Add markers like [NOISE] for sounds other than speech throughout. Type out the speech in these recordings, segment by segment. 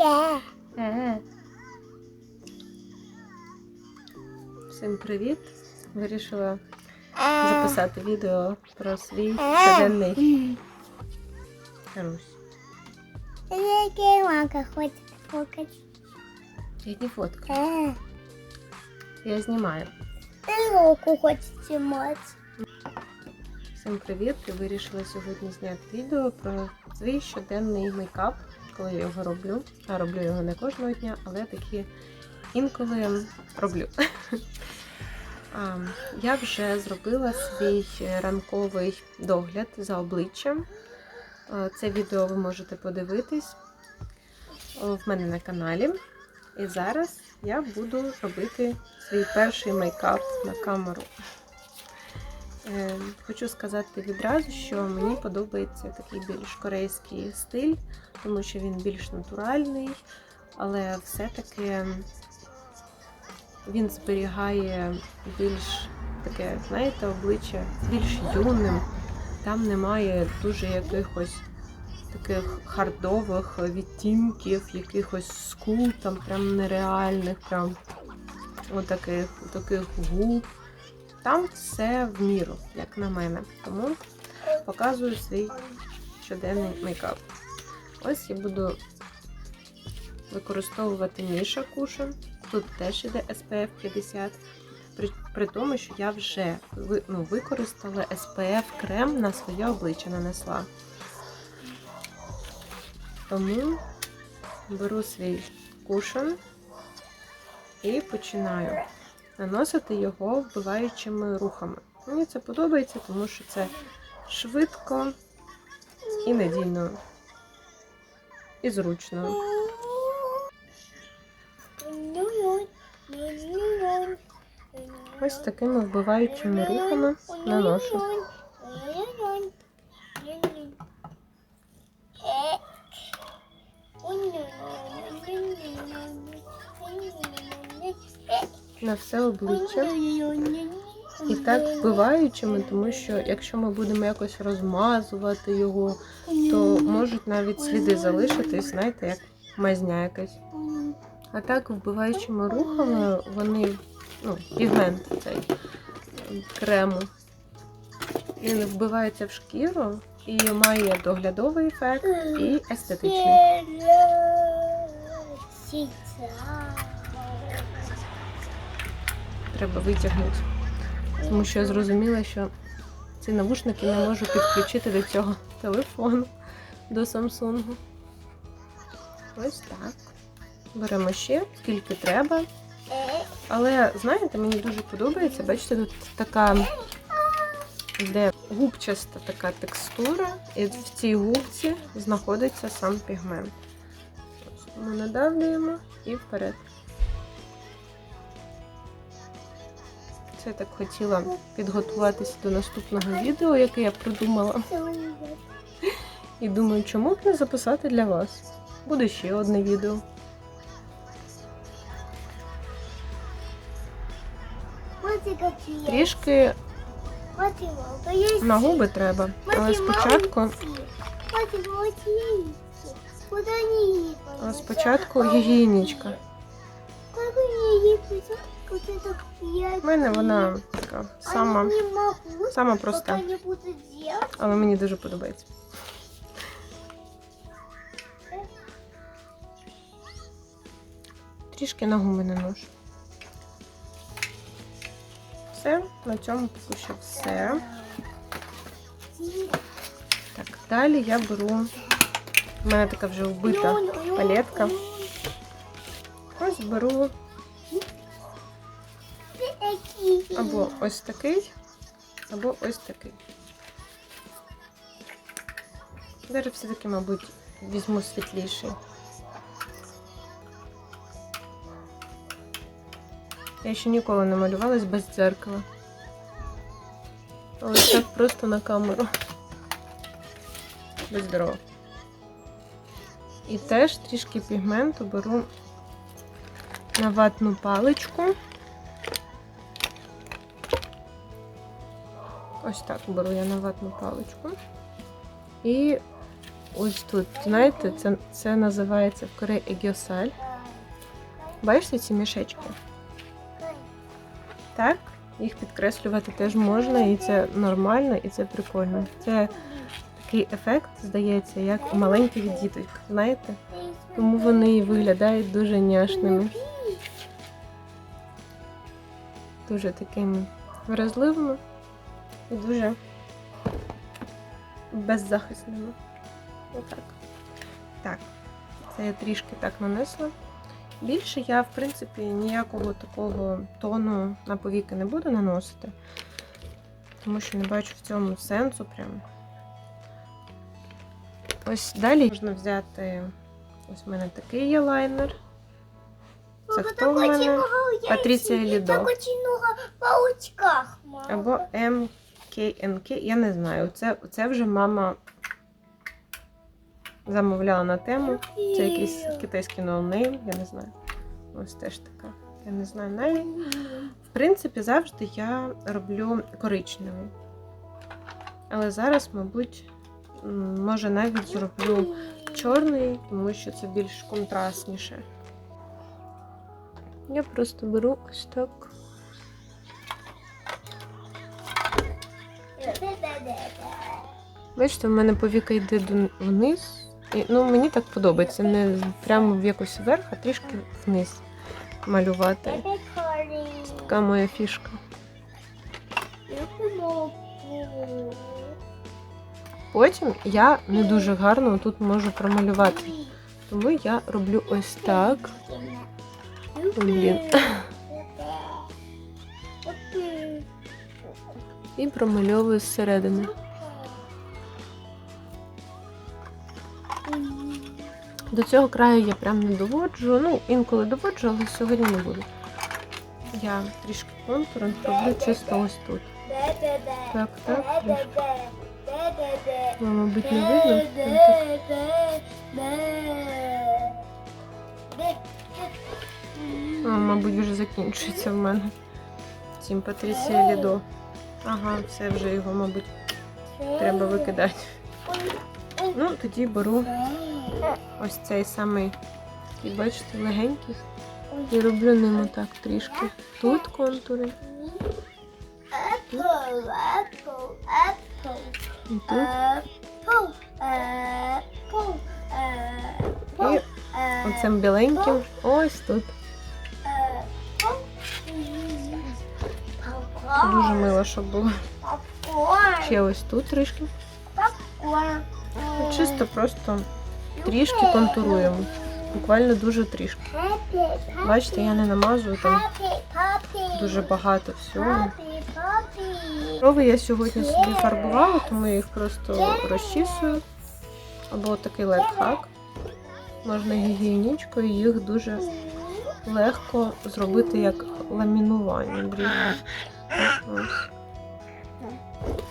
Е. Е. Всім привіт! Вирішила записати відео про свій щоденний Русь. Мамка хоче покати. Які фотки? Е. Я знімаю. Руку хоче знімати. Всім привіт! Я вирішила сьогодні зняти відео про свій щоденний мейкап, коли я його роблю. А роблю його не кожного дня, але такі інколи роблю. [LAUGHS] Я вже зробила свій ранковий догляд за обличчям. Це відео ви можете подивитись в мене на каналі. І зараз я буду робити свій перший мейкап на камеру. Е, Хочу сказати відразу, що мені подобається такий більш корейський стиль, тому що він більш натуральний, але все-таки він зберігає більш таке, знаєте, обличчя більш юним. Там немає дуже якихось таких хардових відтінків, якихось скул, там прям нереальних, прям отаких, таких губ. Там все в міру, як на мене. Тому показую свій щоденний мейкап. Ось я буду використовувати Міша Кушен. Тут теж іде SPF 50. При, при тому, що я вже ну, використала SPF крем на своє обличчя нанесла. Тому беру свій кушен і починаю наносити його вбиваючими рухами. Мені це подобається, тому що це швидко і надійно, і зручно. Ось такими вбиваючими рухами наношу. На все обличчя. І так вбиваючими, тому що якщо ми будемо якось розмазувати його, то можуть навіть сліди залишитись, знаєте, як мазня якась. А так вбиваючими рухами вони, ну, пігмент цей крему. Він вбивається в шкіру і має доглядовий ефект і естетичний. Треба витягнути. Тому що я зрозуміла, що ці навушники не можу підключити до цього телефону, до Samsung. Ось так. Беремо ще, скільки треба. Але, знаєте, мені дуже подобається, бачите, тут така де губчаста така текстура, і в цій губці знаходиться сам пігмент. Ми надавлюємо і вперед. Це так хотіла підготуватися до наступного відео, яке я придумала. І думаю, чому б не записати для вас. Буде ще одне відео. Трішки на губи треба, але спочатку, але спочатку гігієнічка. У мене вона така сама, сама проста, але мені дуже подобається. Трішки на губи наношу. Все, на цьому поки що все. Так, далі я беру. У мене така вже вбита палетка. Ось беру або ось такий, або ось такий. Зараз все-таки, мабуть, візьму світліший. Я ще ніколи не малювалась без дзеркала. Ось так просто на камеру. Будь здорова. І теж трішки пігменту беру на ватну паличку. Ось так беру я на ватну паличку. І ось тут. Знаєте, це, це називається в Кореї егіосаль. Бачите ці мішечки? Так? Їх підкреслювати теж можна, і це нормально, і це прикольно. Це такий ефект, здається, як у маленьких діток, знаєте? Тому вони і виглядають дуже няшними. Дуже такими вразливими і дуже беззахисними. Отак. Так. Це я трішки так нанесла. Більше я, в принципі, ніякого такого тону на повіки не буду наносити, тому що не бачу в цьому сенсу прям. Ось далі можна взяти. Ось в мене такий є лайнер. Це хто в мене? Патріція Лідо. Паучках, мама. Або МКНК, я не знаю. Це, це вже мама замовляла на тему. Це якийсь китайський ноунейм, я не знаю. Ось теж така. Я не знаю навіть. В принципі, завжди я роблю коричневий. Але зараз, мабуть, може навіть зроблю чорний, тому що це більш контрастніше. Я просто беру ось так. Бачите, в мене повіка йде вниз. І, ну, мені так подобається. Не прямо в якось вверх, а трішки вниз малювати. Це така моя фішка. Потім я не дуже гарно тут можу промалювати. Тому я роблю ось так. Блін. І промальовую зсередини. До цього краю я прям не доводжу. Ну, інколи доводжу, але сьогодні не буду. Я трішки контуром роблю чисто ось тут. Так, так, трішки. Ну, мабуть, не видно. Так, А, мабуть, вже закінчується в мене. Тім Патрісія Лідо. Ага, все вже його, мабуть, треба викидати. Ну, тоді беру ось цей самий, такий, бачите, легенький. І роблю ним отак трішки. Тут контури, apple, і тут. І оцим біленьким ось тут. Дуже мило, щоб було. Ще ось тут трішки. Чисто просто трішки контуруємо. Буквально дуже трішки. Бачите, я не намазую там дуже багато всього. Брови я сьогодні собі фарбувала, тому я їх просто розчісую. Або такий лайфхак. Можна гігієнічкою, їх дуже легко зробити як ламінування.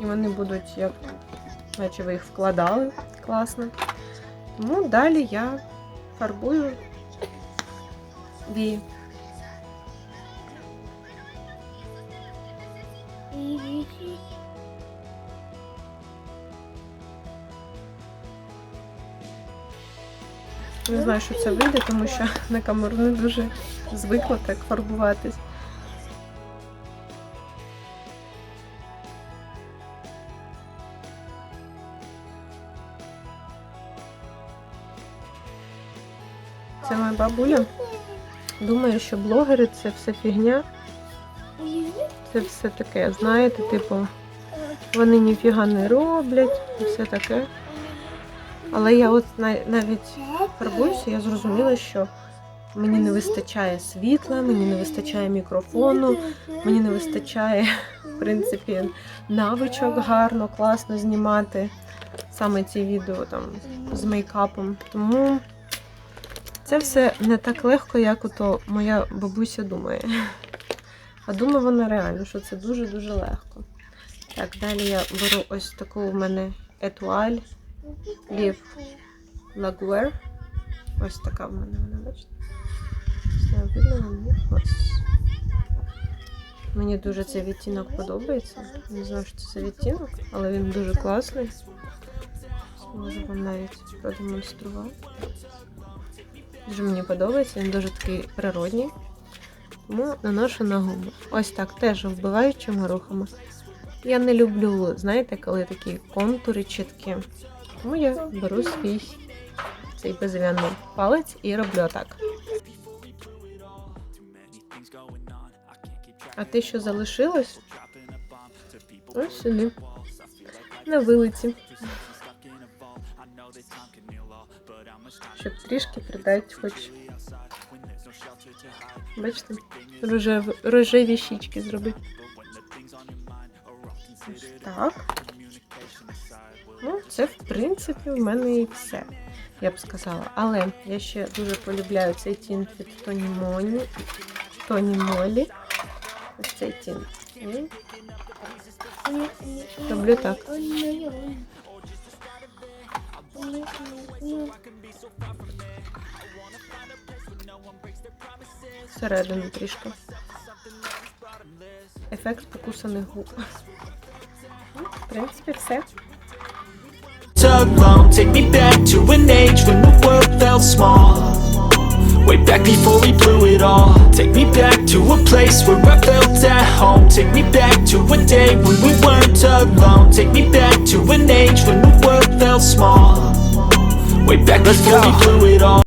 І вони будуть як, наче ви їх вкладали класно. Тому далі я фарбую вії. Не знаю, що це вийде, тому що на камеру не дуже звикла так фарбуватись. Це моя бабуля. Думає, що блогери це все фігня. Це все таке, знаєте, типу, вони ніфіга не роблять і все таке. Але я от навіть фарбуюся, я зрозуміла, що мені не вистачає світла, мені не вистачає мікрофону, мені не вистачає, [LAUGHS] в принципі, навичок гарно, класно знімати саме ці відео там з мейкапом. Тому це все не так легко, як ото моя бабуся думає. А думає вона реально, що це дуже-дуже легко. Так, далі я беру ось таку у мене етуаль Лів Лагуер. Ось така в мене вона, бачите? Мені. Дуже цей відтінок подобається. Не знаю, що це відтінок, але він дуже класний. Можу вам навіть продемонструвати. Дуже мені подобається, він дуже такий природній. Тому наношу на губу. Ось так, теж вбиваючими рухами. Я не люблю, знаєте, коли такі контури чіткі. Тому я беру свій цей безв'яний палець і роблю так. А те, що залишилось, ось сюди. На вилиці. Щоб трішки придати хоч. Бачите, рожев, рожеві щічки зробити. Ось Так. Ну, це, в принципі, в мене і все, я б сказала. Але я ще дуже полюбляю цей тінт від Тоні Моні. Тоні Молі. Ось цей тінт. І Роблю так. всередину трішки. Ефект покусаних губ. Ну, В принципі, все. alone Take me back to an age when the world felt small Way back before we blew it all Take me back to a place where I felt at home Take me back to a day when we weren't alone Take me back to an age when the world felt small Way back before we blew it all